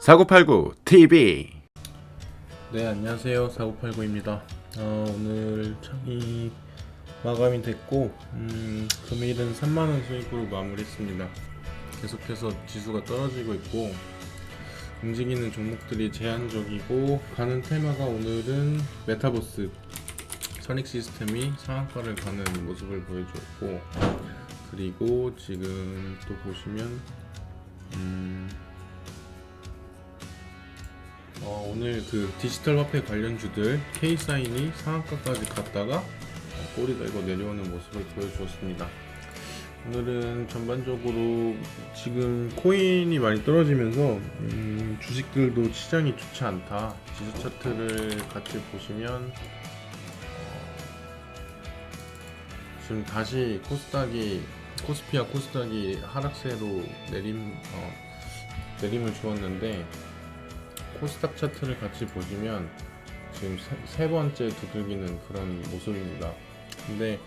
사고팔구 TV 네 안녕하세요. 4989입니다. 어, 오늘 창이 마감이 됐고 음, 금일은 3만원 수익으로 마무리했습니다. 계속해서 지수가 떨어지고 있고 움직이는 종목들이 제한적이고 가는 테마가 오늘은 메타버스. 선익 시스템이 상한가를 가는 모습을 보여주었고 그리고 지금 또 보시면 음, 어, 오늘 그 디지털 화폐 관련주들 K사인이 상한가까지 갔다가 어, 꼬리가 이거 내려오는 모습을 보여주었습니다. 오늘은 전반적으로 지금 코인이 많이 떨어지면서 음, 주식들도 시장이 좋지 않다. 지수 차트를 같이 보시면 어, 지금 다시 코스닥이 코스피와 코스닥이 하락세로 내림 어, 내림을 주었는데 코스닥 차트를 같이 보시면 지금 세, 세 번째 두들기는 그런 모습입니다. 근데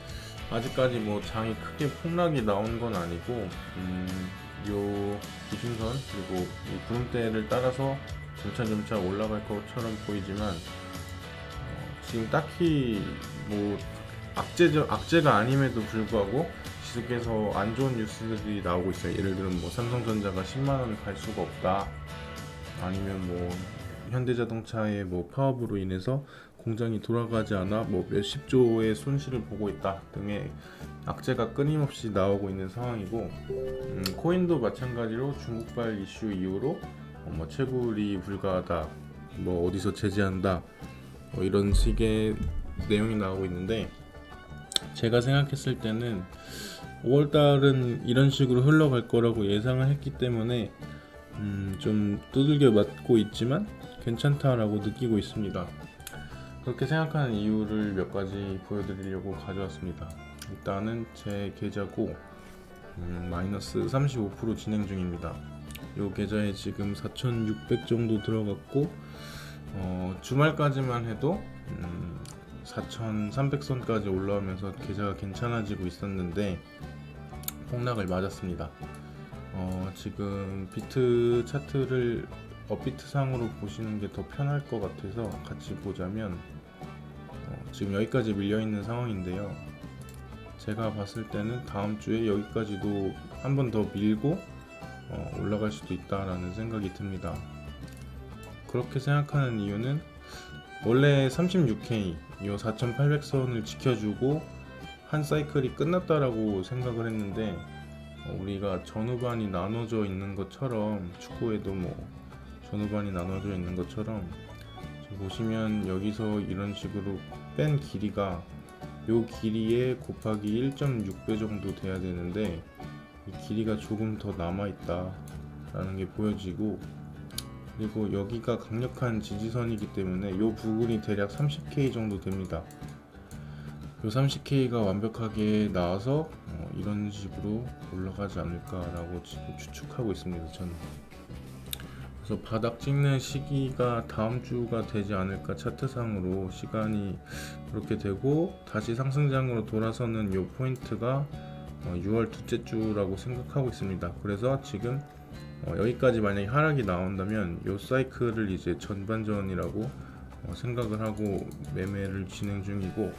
아직까지 뭐 장이 크게 폭락이 나온 건 아니고 음, 요 기준선 그리고 이 구름대를 따라서 점차점차 올라갈 것처럼 보이지만 어, 지금 딱히 뭐 악재적 악재가 아님에도 불구하고 지속해서 안 좋은 뉴스들이 나오고 있어요. 예를 들면 뭐 삼성전자가 10만 원을 갈 수가 없다. 아니면 뭐 현대자동차의 뭐 파업으로 인해서 공장이 돌아가지 않아 뭐 몇십 조의 손실을 보고 있다 등의 악재가 끊임없이 나오고 있는 상황이고 음, 코인도 마찬가지로 중국발 이슈 이후로 어, 뭐 채굴이 불가하다 뭐 어디서 제재한다 뭐 이런 식의 내용이 나오고 있는데 제가 생각했을 때는 5월달은 이런 식으로 흘러갈 거라고 예상을 했기 때문에 음, 좀 두들겨 맞고 있지만 괜찮다라고 느끼고 있습니다. 그렇게 생각하는 이유를 몇 가지 보여드리려고 가져왔습니다. 일단은 제 계좌고 음, 마이너스 35% 진행 중입니다. 이 계좌에 지금 4,600 정도 들어갔고 어, 주말까지만 해도 음, 4,300선까지 올라오면서 계좌가 괜찮아지고 있었는데 폭락을 맞았습니다. 어, 지금 비트 차트를 업비트 상으로 보시는 게 더 편할 것 같아서 같이 보자면 어, 지금 여기까지 밀려 있는 상황인데요. 제가 봤을 때는 다음 주에 여기까지도 한 번 더 밀고 어, 올라갈 수도 있다라는 생각이 듭니다. 그렇게 생각하는 이유는 원래 36K 이 4,800선을 지켜주고 한 사이클이 끝났다라고 생각을 했는데 어, 우리가 전후반이 나눠져 있는 것처럼 축구에도 뭐 전후반이 나눠져 있는 것처럼 보시면 여기서 이런 식으로 뺀 길이가 요 길이에 곱하기 1.6배 정도 돼야 되는데 이 길이가 조금 더 남아 있다 라는 게 보여지고 그리고 여기가 강력한 지지선이기 때문에 요 부분이 대략 30K 정도 됩니다. 요 30K가 완벽하게 나와서 어, 이런 식으로 올라가지 않을까라고 지금 추측하고 있습니다. 저는. 그래서 바닥 찍는 시기가 다음 주가 되지 않을까 차트상으로 시간이 그렇게 되고 다시 상승장으로 돌아서는 요 포인트가 어, 6월 둘째 주라고 생각하고 있습니다. 그래서 지금 어, 여기까지 만약에 하락이 나온다면 요 사이클을 이제 전반전이라고 어, 생각을 하고 매매를 진행 중이고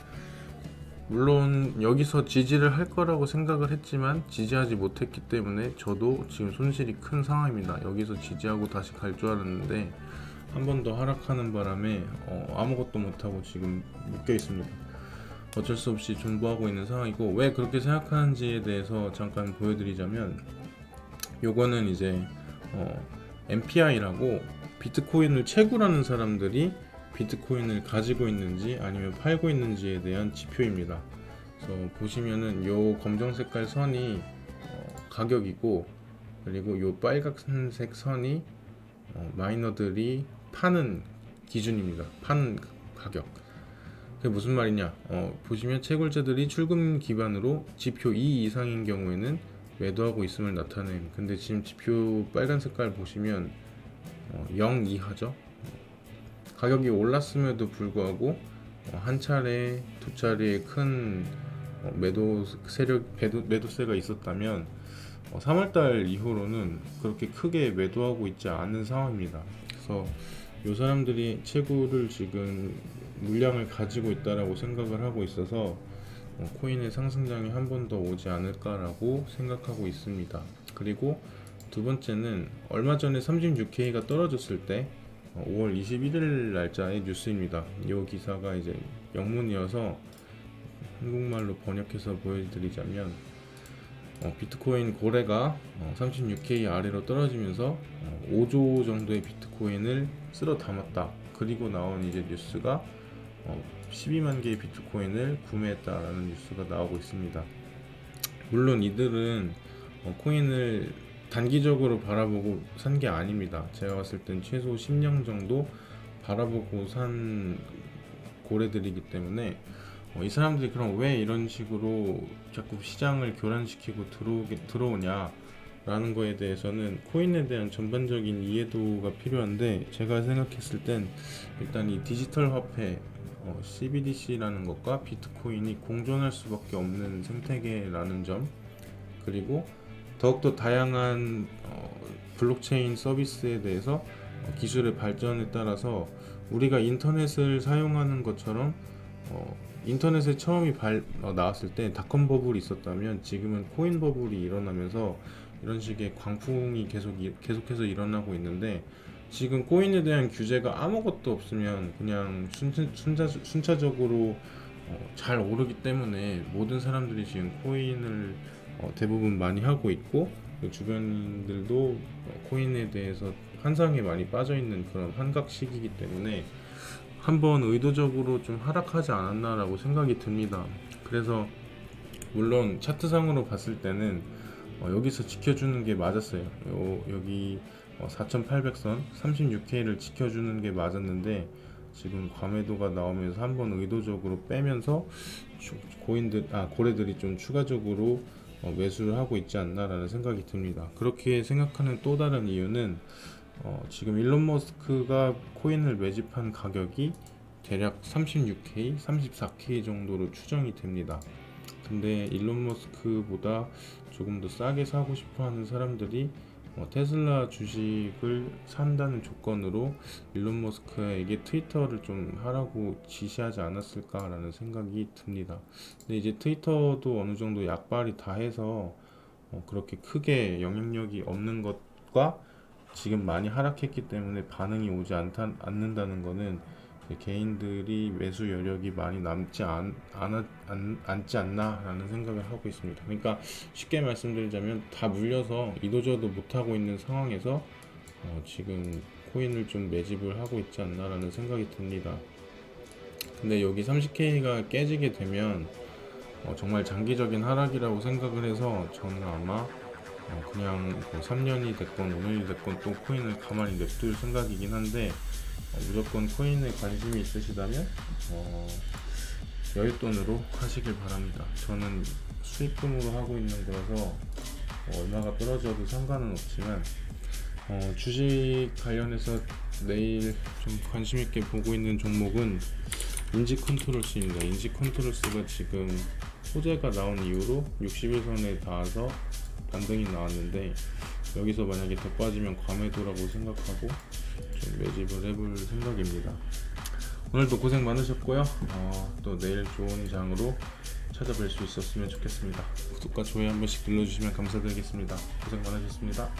물론 여기서 지지를 할 거라고 생각을 했지만 지지하지 못했기 때문에 저도 지금 손실이 큰 상황입니다. 여기서 지지하고 다시 갈 줄 알았는데 한 번 더 하락하는 바람에 어, 아무것도 못하고 지금 묶여 있습니다. 어쩔 수 없이 존버하고 있는 상황이고 왜 그렇게 생각하는지에 대해서 잠깐 보여드리자면 요거는 이제 어, MPI라고 비트코인을 채굴하는 사람들이 비트코인을 가지고 있는지 아니면 팔고 있는지에 대한 지표입니다. 그래서 보시면은 요 검정 색깔 선이 어, 가격이고 그리고 요 빨간색 선이 어, 마이너들이 파는 기준입니다. 파는 가격. 그게 무슨 말이냐? 어, 보시면 채굴자들이 출금 기반으로 지표 2 이상인 경우에는 매도하고 있음을 나타냄. 근데 지금 지표 빨간 색깔 보시면 어, 0 이하죠. 가격이 올랐음에도 불구하고 어, 한 차례, 두 차례의 큰 어, 매도 세력 매도, 매도세가 있었다면 3월달 이후로는 그렇게 크게 매도하고 있지 않은 상황입니다. 그래서 이 사람들이 채굴을 지금 물량을 가지고 있다라고 생각을 하고 있어서 어, 코인의 상승장이 한 번 더 오지 않을까라고 생각하고 있습니다. 그리고 두 번째는 얼마 전에 36K가 떨어졌을 때 어, 5월 21일 날짜의 뉴스입니다. 이 기사가 이제 영문이어서 한국말로 번역해서 보여드리자면 어, 비트코인 고래가 어, 36K 아래로 떨어지면서 어, 5조 정도의 비트코인을 쓸어 담았다. 그리고 나온 이제 뉴스가 어, 12만 개의 비트코인을 구매했다라는 뉴스가 나오고 있습니다. 물론 이들은 어, 코인을 단기적으로 바라보고 산 게 아닙니다. 제가 봤을 땐 최소 10년 정도 바라보고 산 고래들이기 때문에 어, 이 사람들이 그럼 왜 이런 식으로 자꾸 시장을 교란시키고 들어오게 들어오냐 라는 거에 대해서는 코인에 대한 전반적인 이해도가 필요한데 제가 생각했을 땐 일단 이 디지털 화폐 어, CBDC라는 것과 비트코인이 공존할 수밖에 없는 생태계라는 점 그리고 더욱더 다양한 어, 블록체인 서비스에 대해서 어, 기술의 발전에 따라서 우리가 인터넷을 사용하는 것처럼 어, 인터넷에 처음이 발, 어, 나왔을 때 닷컴 버블이 있었다면 지금은 코인 버블이 일어나면서 이런 식의 광풍이 계속 이- 계속해서 일어나고 있는데 지금 코인에 대한 규제가 아무것도 없으면 그냥 순차, 순차, 순차 적으로 어, 잘 오르기 때문에 모든 사람들이 지금 코인을 어, 대부분 많이 하고 있고 그 주변인들도 어, 코인에 대해서 환상에 많이 빠져 있는 그런 환각 시기이기 때문에 한번 의도적으로 좀 하락하지 않았나라고 생각이 듭니다. 그래서 물론 차트상으로 봤을 때는 어, 여기서 지켜주는 게 맞았어요. 요, 여기 4,800선 36K를 지켜주는 게 맞았는데 지금 과매도가 나오면서 한번 의도적으로 빼면서 추- 고인들 아 고래들이 좀 추가적으로 어, 매수를 하고 있지 않나라는 생각이 듭니다. 그렇게 생각하는 또 다른 이유는 어, 지금 일론 머스크가 코인을 매집한 가격이 대략 36K, 34K 정도로 추정이 됩니다. 근데 일론 머스크보다 조금 더 싸게 사고 싶어 하는 사람들이 어, 테슬라 주식을 산다는 조건으로 일론 머스크에게 트위터를 좀 하라고 지시하지 않았을까라는 생각이 듭니다. 근데 이제 트위터도 어느 정도 약발이 다 해서 어, 그렇게 크게 영향력이 없는 것과 지금 많이 하락했기 때문에 반응이 오지 않다, 않는다는 이제 개인들이 매수 여력이 많이 남지 않, 않, 않, 않지 않나라는 생각을 하고 있습니다. 그러니까 쉽게 말씀드리자면 다 물려서 이도저도 못하고 있는 상황에서 어, 지금 코인을 좀 매집을 하고 있지 않나라는 생각이 듭니다. 근데 여기 30K가 깨지게 되면 어, 정말 장기적인 하락이라고 생각을 해서 저는 아마 어, 그냥 뭐 3년이 됐건 5년이 됐건 또 코인을 가만히 냅둘 생각이긴 한데 어, 무조건 코인에 관심이 있으시다면 어, 여윳돈으로 하시길 바랍니다. 저는 수익금으로 하고 있는 거라서 어, 얼마가 떨어져도 상관은 없지만 어, 주식 관련해서 내일 좀 관심 있게 보고 있는 종목은 인지 컨트롤스입니다. 인지 컨트롤스가 지금 호재가 나온 이후로 61선에 닿아서 반등이 나왔는데 여기서 만약에 더 빠지면 과매도라고 생각하고 좀 매집을 해볼 생각입니다. 오늘도 고생 많으셨고요. 어, 또 내일 좋은 장으로 찾아뵐 수 있었으면 좋겠습니다. 구독과 좋아요 한 번씩 눌러주시면 감사드리겠습니다. 고생 많으셨습니다.